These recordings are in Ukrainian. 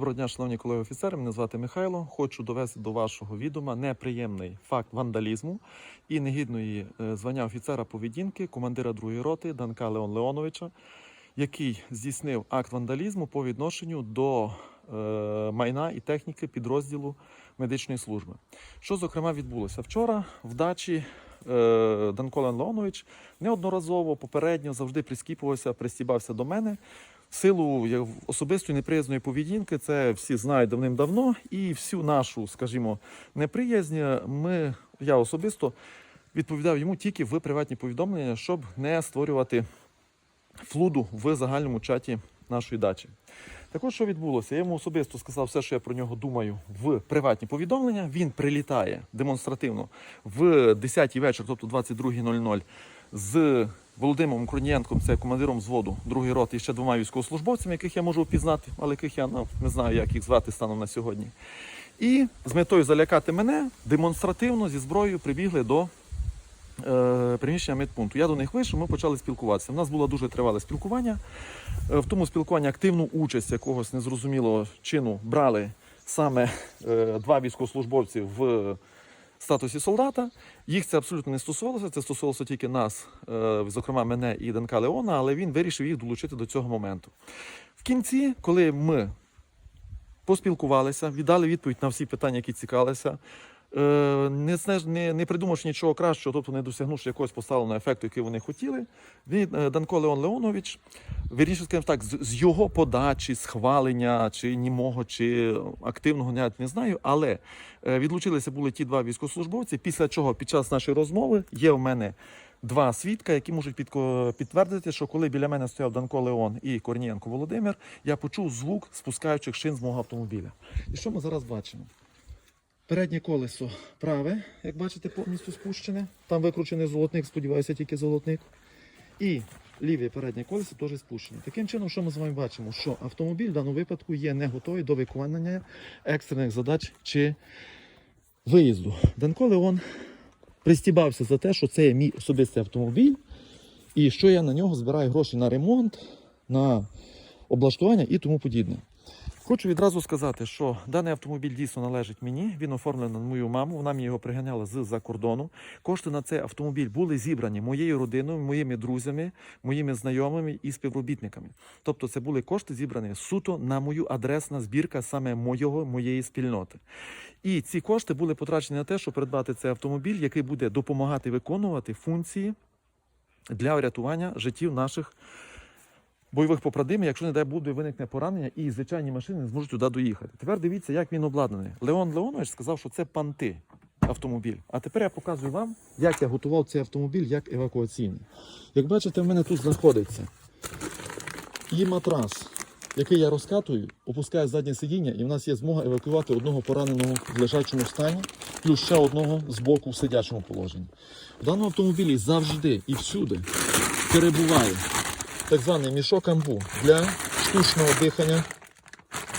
Доброго дня, шановні колеги офіцери. Мене звати Михайло. Хочу довести до вашого відома неприємний факт вандалізму і негідної е, звання офіцера поведінки командира другої роти Данка Леон Леоновича, який здійснив акт вандалізму по відношенню до е, майна і техніки підрозділу медичної служби. Що зокрема відбулося вчора в дачі. Е, Данко Леон Леонович неодноразово попередньо завжди прискіпувався, пристібався до мене в силу особистої неприязної поведінки, це всі знають давним-давно, і всю нашу, скажімо, неприязнь ми, я особисто відповідав йому тільки в приватні повідомлення, щоб не створювати флуду в загальному чаті нашої дачі. Також що відбулося? Я йому особисто сказав все, що я про нього думаю, в приватні повідомлення. Він прилітає демонстративно в 10-й вечір, тобто 22.00, з Володимиром Корнієнком, це командиром взводу другої роти, і ще двома військовослужбовцями, яких я можу впізнати, але яких я ну, не знаю, як їх звати станом на сьогодні. І з метою залякати мене демонстративно зі зброєю прибігли до приміщення медпункту. Я до них вийшов, ми почали спілкуватися. У нас було дуже тривале спілкування. Е, В тому спілкуванні активну участь якогось незрозумілого чину брали саме е, два військовослужбовці в статусі солдата. Їх це абсолютно не стосувалося. Це стосувалося тільки нас, е, зокрема мене і Данка Леона, але він вирішив їх долучити до цього моменту. В кінці, коли ми поспілкувалися, віддали відповідь на всі питання, які цікавилися. Е, Не, не, не придумавши нічого кращого, тобто не досягнувши якогось поставленого ефекту, який вони хотіли, він, е, Данко Леон Леонович, вірніше скажімо так, з, з його подачі, схвалення, чи німого, чи активного, я не знаю, але е, відлучилися були ті два військовослужбовці, після чого під час нашої розмови є в мене два свідка, які можуть підтвердити, що коли біля мене стояв Данко Леон і Корнієнко Володимир, я почув звук спускаючих шин з мого автомобіля. І що ми зараз бачимо? Переднє колесо праве, як бачите, повністю спущене. Там викручений золотник, сподіваюся, тільки золотник. І ліве переднє колесо теж спущене. Таким чином, що ми з вами бачимо, що автомобіль в даному випадку є не готовий до виконання екстрених задач чи виїзду. Данко Леон пристібався за те, що це є мій особистий автомобіль, і що я на нього збираю гроші на ремонт, на облаштування і тому подібне. Хочу відразу сказати, що даний автомобіль дійсно належить мені. Він оформлений на мою маму. Вона мені його приганяла з-за кордону. Кошти на цей автомобіль були зібрані моєю родиною, моїми друзями, моїми знайомими і співробітниками. Тобто, це були кошти зібрані суто на мою адресна збірка саме моєго, моєї спільноти. І ці кошти були потрачені на те, щоб придбати цей автомобіль, який буде допомагати виконувати функції для врятування життів наших бойових побратимів, якщо не дай буде виникне поранення, і звичайні машини не зможуть туди доїхати. Тепер дивіться, як він обладнаний. Леон Леонович сказав, що це панти автомобіль. А тепер я показую вам, як я готував цей автомобіль як евакуаційний. Як бачите, в мене тут знаходиться і матрас, який я розкатую, опускаю заднє сидіння, і в нас є змога евакуювати одного пораненого в лежачому стані, плюс ще одного з боку в сидячому положенні. В даному автомобілі завжди і всюди перебуває так званий мішок амбу для штучного дихання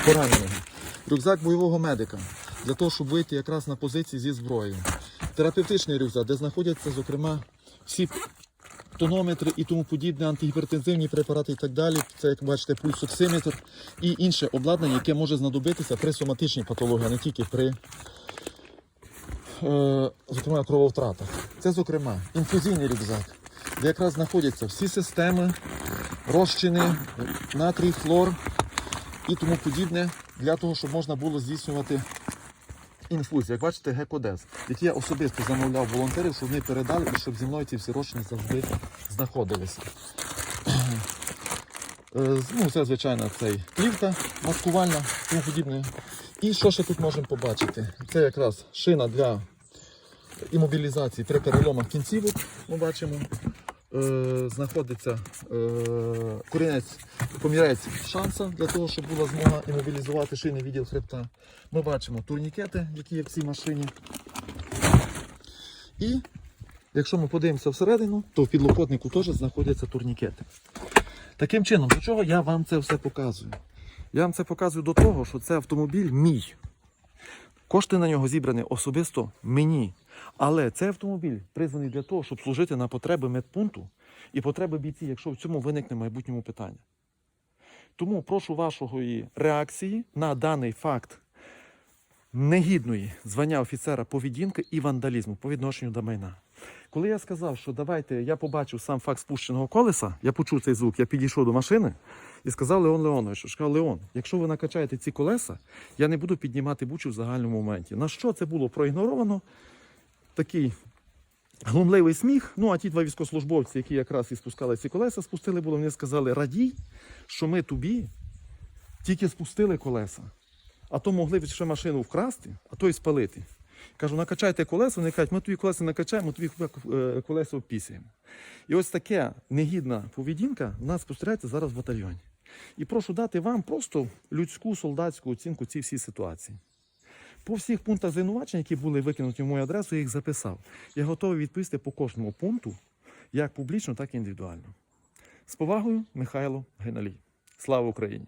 пораненого. Рюкзак бойового медика для того, щоб вийти якраз на позиції зі зброєю. Терапевтичний рюкзак, де знаходяться, зокрема, всі тонометри і тому подібне, антигіпертензивні препарати і так далі. Це, як бачите, пульсоксиметр і інше обладнання, яке може знадобитися при соматичній патології, а не тільки при е, зокрема, крововтратах. Це, зокрема, інфузійний рюкзак, де якраз знаходяться всі системи, розчини, натрій, хлор і тому подібне, для того, щоб можна було здійснювати інфузію. Як бачите, гекодез, який я особисто замовляв волонтерів, щоб вони передали і щоб зі мною ці всі розчини завжди знаходилися. Е, Ну, це, звичайно, цей плівка маскувальна, тому подібне. І що ще тут можемо побачити? Це якраз шина для імобілізації при переломах кінцівок. Ми бачимо. Е, знаходиться е, корінець, комірець шанса для того, щоб була змога імобілізувати шийний відділ хребта. Ми бачимо турнікети, які є в цій машині. І якщо ми подивимося всередину, то в підлокотнику теж знаходяться турнікети. Таким чином, до чого я вам це все показую? Я вам це показую до того, що це автомобіль мій. Кошти на нього зібрані особисто мені. Але цей автомобіль призваний для того, щоб служити на потреби медпункту і потреби бійців, якщо в цьому виникне майбутньому питання. Тому прошу вашої реакції на даний факт негідної звання офіцера поведінки і вандалізму по відношенню до майна. Коли я сказав, що давайте, я побачив сам факт спущеного колеса, я почув цей звук, я підійшов до машини і сказав Леон Леоновичу, сказав, Леон, якщо ви накачаєте ці колеса, я не буду піднімати бучу в загальному моменті. На що це було проігноровано? Такий глумливий сміх. Ну а ті два військовослужбовці, які якраз і спускали ці колеса, спустили було, вони сказали, радій, що ми тобі тільки спустили колеса. А то могли ще машину вкрасти, а то й спалити. Кажу, накачайте колеса, вони кажуть, ми тобі колеса накачаємо, тобі е, колеса обпісуємо. І ось таке негідна поведінка в нас спостерігається зараз в батальйоні. І прошу дати вам просто людську солдатську оцінку цій всій ситуації. По всіх пунктах звинувачень, які були викинуті в мою адресу, я їх записав. Я готовий відповісти по кожному пункту, як публічно, так і індивідуально. З повагою, Михайло Геналій. Слава Україні!